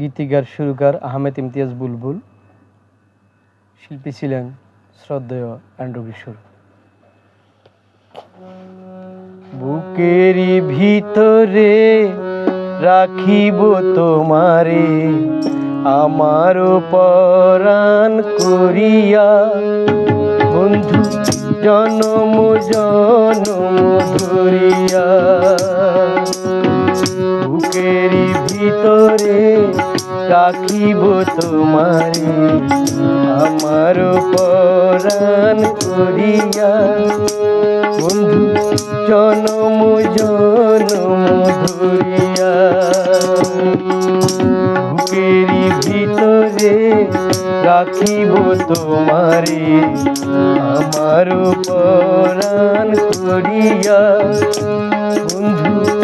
গীতিকার, সুরকার আহমেদ ইমতিয়াজ বুলবুল। শিল্পী ছিলেন শ্রদ্ধেয় অ্যান্ড্রু কিশোর। বুকেরই ভিতরে রাখিব তোমারে, আমার পরাণ করিয়া। বন্ধু, জনম জনম ধরিয়া। বুকেরই ভিতরে রাখিব তোমারে আমার পরাণ করিয়া। বন্ধু, জনম জনম ধরিয়া। ভিতরে রাখিব তোমারে আমার পরাণ করিয়া। বন্ধু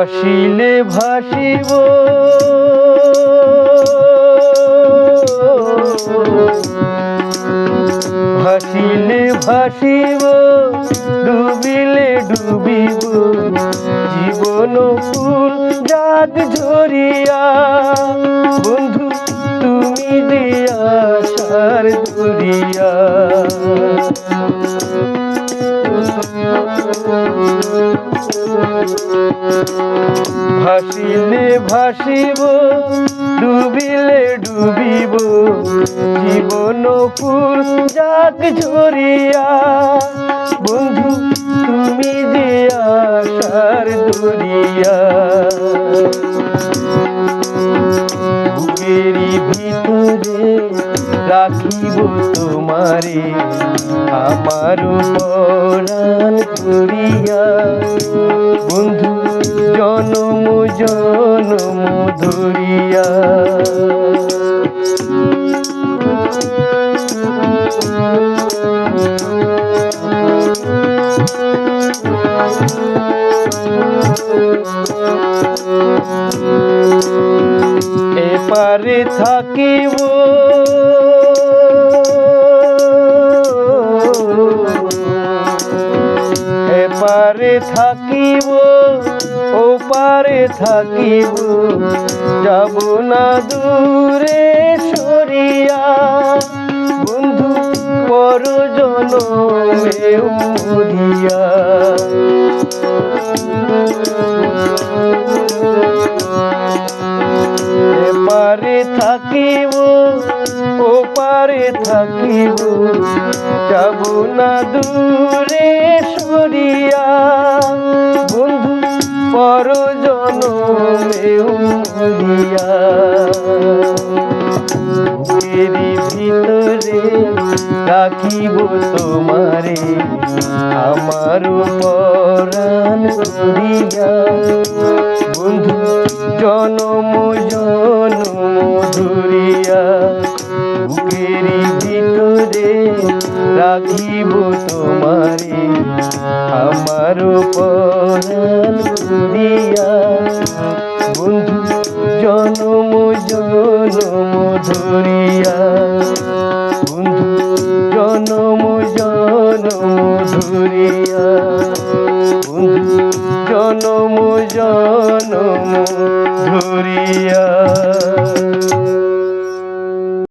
ভাসিলে ভাসিব। ভাসিলে ভাসিব, ডুবিলে ডুবিব। জীবন ফুল জাগ ঝরিয়া। বন্ধু, তুমি দিয়া সার ধরিয়া ভাসিলে ভাসিব ডুবিলে ডুবিব জীবন ফুল যাক ঝরিয়া। বন্ধু তুমি দিয়া সার ধরিয়া রাখিব তোমারে। আমার পরাণ করিয়া বন্ধু জনম জনম ধরিয়া। এপারে থাকিব থাকিব ওপারে থাকিব। যাব না দূরে সরিয়া। বন্ধু পর জনমে এপারে থাকিব পারে থাকিব, যাব না দূরে সরিয়া। বন্ধু পর ভিতরে রাখিব তোমারে, আমার পরাণ করিয়া। বন্ধু জনম জনম আমার পরাণ করিয়া বন্ধু, জনম জনম ধরিয়া। বন্ধু, জনম জনম ধরিয়া। বন্ধু, জনম জনম ধরিয়া।